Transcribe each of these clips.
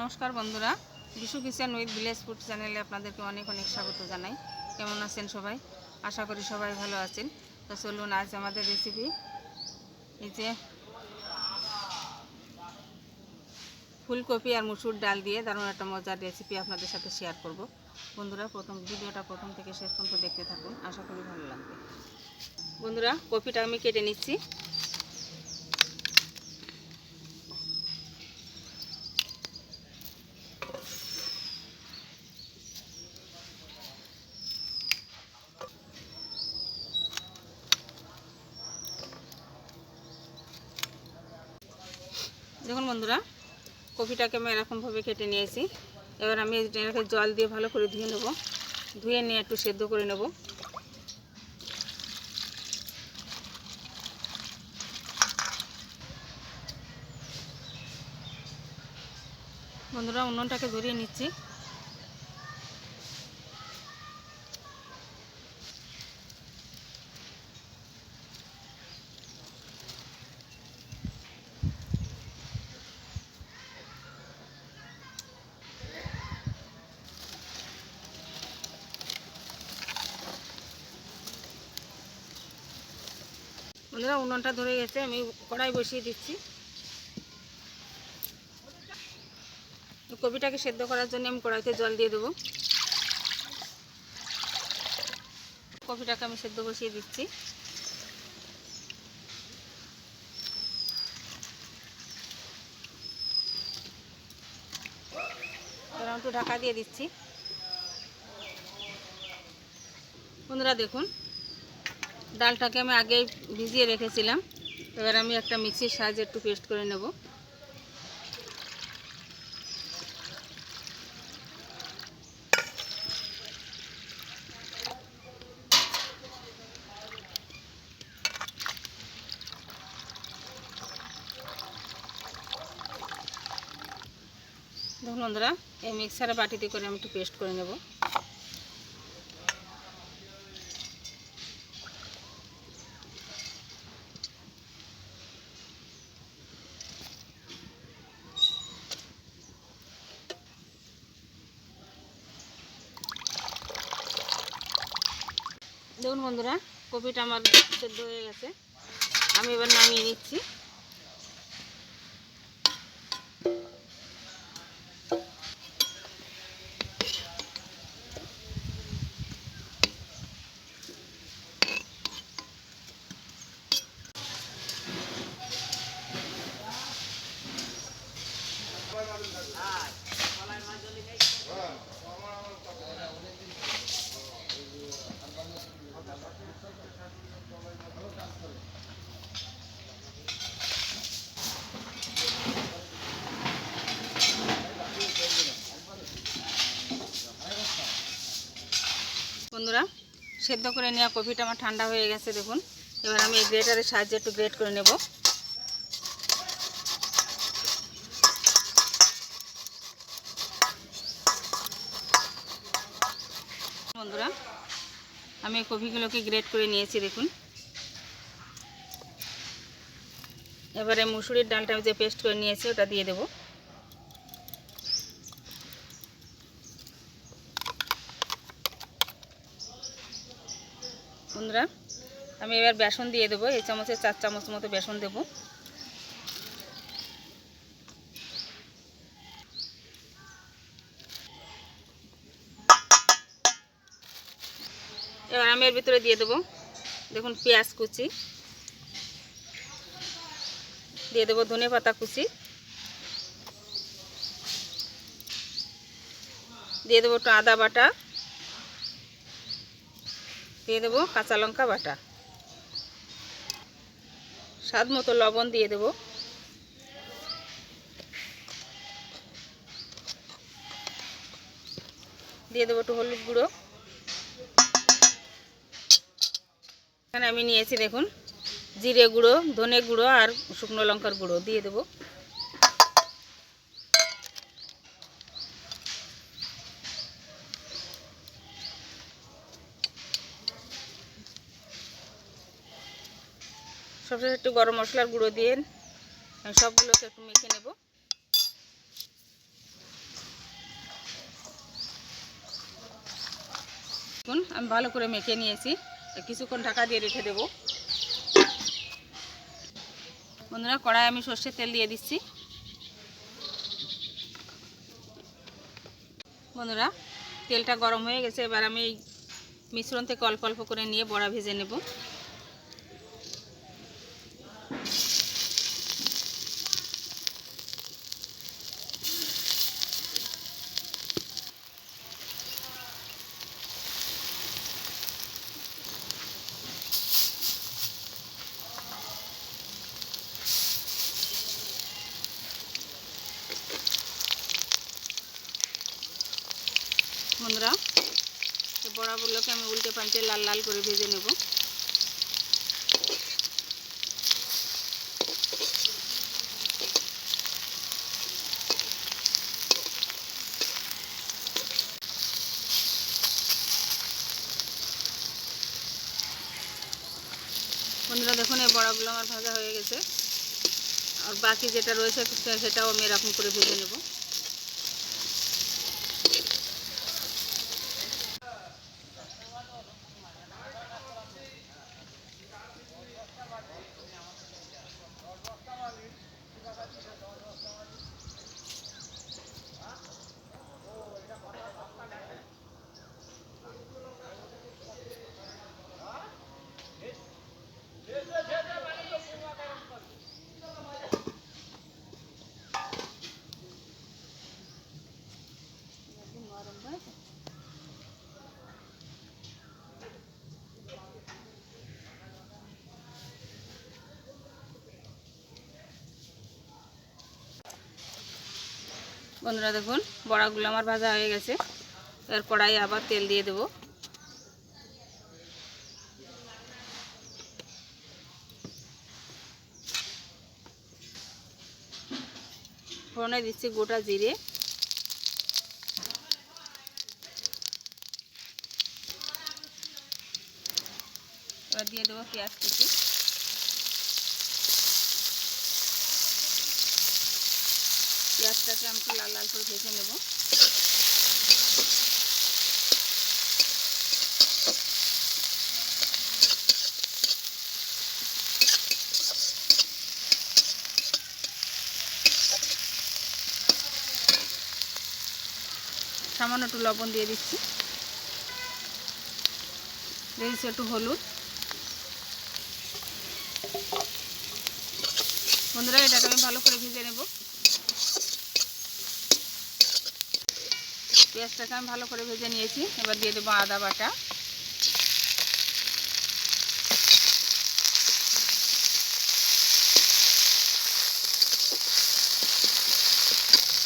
নমস্কার বন্ধুরা, Bishu kitchen with village food চ্যানেলে আপনাদেরকে অনেক অনেক স্বাগত জানাই। কেমন আছেন সবাই? আশা করি সবাই ভালো আছেন। তো চলুন আজ আমাদের রেসিপি এই যে ফুলকপি আর মুসুর ডাল দিয়ে দারুণ একটা মজার রেসিপি আপনাদের সাথে শেয়ার করব। বন্ধুরা, প্রথম ভিডিওটা প্রথম থেকে শেষ পর্যন্ত দেখতে থাকুন। আশা করি ভালো লাগবে। বন্ধুরা, কপিটা আমি কেটে নিচ্ছি। দেখুন বন্ধুরা, কপিটাকে আমি এরকমভাবে কেটে নিয়েছি। এবার আমি এটাকে জল দিয়ে ভালো করে ধুয়ে নেব। ধুয়ে নিয়ে একটু সেদ্ধ করে নেব। বন্ধুরা, উনুনটাকে ধরিয়ে নিচ্ছি। বন্ধুরা, উনুনটা ধরে গেছে, আমি কড়াই বসিয়ে দিচ্ছি। কপিটাকে সেদ্ধ করার জন্য আমি কড়াইতে জল দিয়ে দেবো। কপিটাকে আমি সেদ্ধ বসিয়ে দিচ্ছি। একটু ঢাকা দিয়ে দিচ্ছি। বন্ধুরা, দেখুন ডালটাকে আমি আগেই ভিজিয়ে রেখেছিলাম। এবার আমি একটা মিক্সির সাহায্যে একটু পেস্ট করে নেব। দেখুন বন্ধুরা, এই মিক্সারে বাটিতে করে আমি একটু পেস্ট করে নেব। দেখুন বন্ধুরা কপিটা আমার সেদ্ধ হয়ে গেছে। আমি এবার নামিয়ে নিচ্ছি বন্ধুরা সেদ্ধ করে নেওয়া কপিটা আমার ঠান্ডা হয়ে গেছে, দেখুন। এবার আমি এই গ্রেটারের সাহায্যে একটু গ্রেট করে নেব। বন্ধুরা, আমি কপিগুলোকে গ্রেট করে নিয়েছি, দেখুন। এবারে মুসুরির ডালটা যে পেস্ট করে নিয়েছি, ওটা দিয়ে দেবো। বন্ধুরা, আমি এবার বেসন দিয়ে দেবো, এই চামচের চার চামচ মতো বেসন দেব। এবার আমি এর ভিতরে দিয়ে দেবো, দেখুন পেঁয়াজ কুচি। দিয়ে দেবো ধনে পাতা কুচি। দিয়ে দেবো একটু আদা বাটা। দিয়ে দেবো কাঁচা লঙ্কা বাটা। স্বাদ মতো লবণ দিয়ে দেবো। দিয়ে দেবো একটু হলুদ গুঁড়ো। এখানে আমি নিয়েছি দেখুন, জিরে গুঁড়ো, ধনে গুঁড়ো আর শুকনো লঙ্কার গুঁড়ো দিয়ে দেবো। সবশেষে একটু গরম মশলার গুঁড়ো দিয়ে আমি সবগুলোকে একটু মেখে নেব। দেখুন, আমি ভালো করে মেখে নিয়েছি। কিছুক্ষণ ঢাকা দিয়ে রেখে দেব। বন্ধুরা, কড়াই আমি সর্ষের তেল দিয়ে দিচ্ছি। বন্ধুরা, তেলটা গরম হয়ে গেছে। এবার আমি মিশ্রণ থেকে অল্প অল্প করে নিয়ে বড়া ভেজে নেব। বন্ধুরা। বড়াগুলোকে আমি উল্টে পাল্টে লাল লাল করে ভেজে নেব। বন্ধুরা, দেখুন, এই বড়াগুলো আমার ভাজা হয়ে গেছে। আর বাকি যেটা রয়েছে সেটাও আমি এরকম করে ভেজে নেব। বন্ধুরা দেখুন, বড়াগুলো আমার ভাজা হয়ে গেছে। এর কড়াই আবার তেল দিয়ে দেব। ফোড়নে দিচ্ছি গোটা জিরে। দিয়ে দেবো পেঁয়াজ কুচি পেঁয়াজটাকে আমি একটু লাল লাল করে ভেজে নেব। সামান্য একটু লবণ দিয়ে দিচ্ছি। দিয়ে দিচ্ছি একটু হলুদ। বন্ধুরা, এটাকে আমি ভালো করে ভেজে নেব। পেঁয়াজটাকে আমি ভালো করে ভেজে নিয়েছি। এবার দিয়ে দেবো আদা বাটা।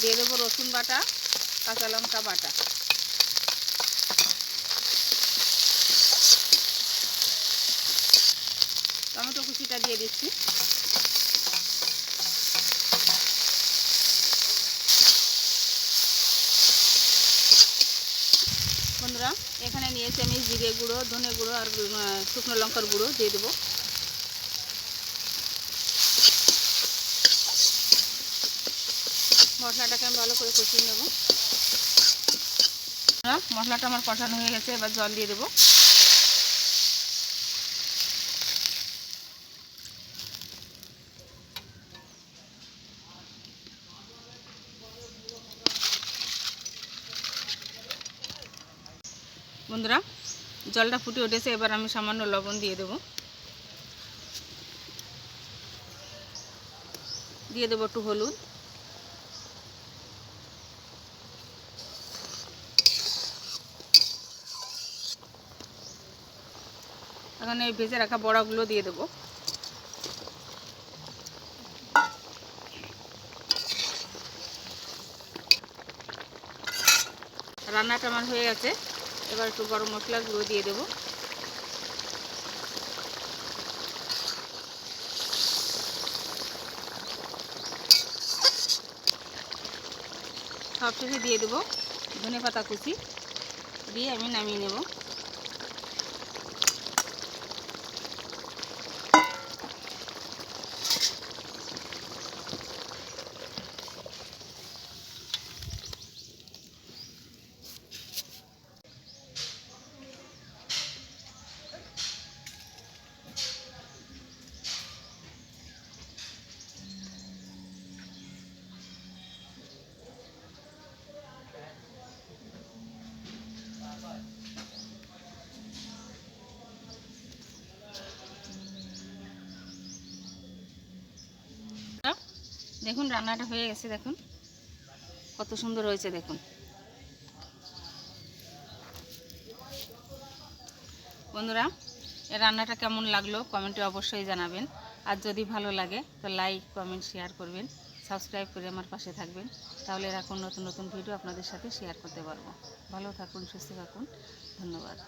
দিয়ে দেবো রসুন বাটা, কাঁচা লঙ্কা বাটা। টমেটো কুচিটা দিয়ে দিচ্ছি। বন্ধুরা, এখানে নিয়েছি আমি জিরে গুঁড়ো, ধনে গুঁড়ো আর শুকনো লঙ্কার গুঁড়ো দিয়ে দেবো। মশলাটাকে আমি ভালো করে কষিয়ে নেব। মশলাটা আমার কষানো হয়ে গেছে, এবার জল দিয়ে দেবো। বন্ধুরা, জলটা ফুটে উঠেছে, এবার আমি সামান্য লবণ দিয়ে দেবো। দিয়ে দেবো একটু হলুদ। এখন এই ভেজে রাখা বড়াগুলো দিয়ে দেবো। রান্নাটা আমার হয়ে গেছে। এবার একটু গরম মশলাগুলো গুঁড়ো দিয়ে দেবো। সবশেষে দিয়ে দেবো ধনে পাতা কুচি, দিয়ে আমি নামিয়ে নেব। দেখুন, রান্নাটা হয়ে গেছে, দেখুন। কত সুন্দর হয়েছে, দেখুন। বন্ধুরা, এই রান্নাটা কেমন লাগল কমেন্টে অবশ্যই জানাবেন। আর যদি ভালো লাগে, তো লাইক, কমেন্ট, শেয়ার করবেন। সাবস্ক্রাইব করে আমার পাশে থাকবেন। তাহলে এরকম নতুন নতুন ভিডিও আপনাদের সাথে শেয়ার করতে পারব। ভালো থাকুন, সুস্থ থাকুন। ধন্যবাদ।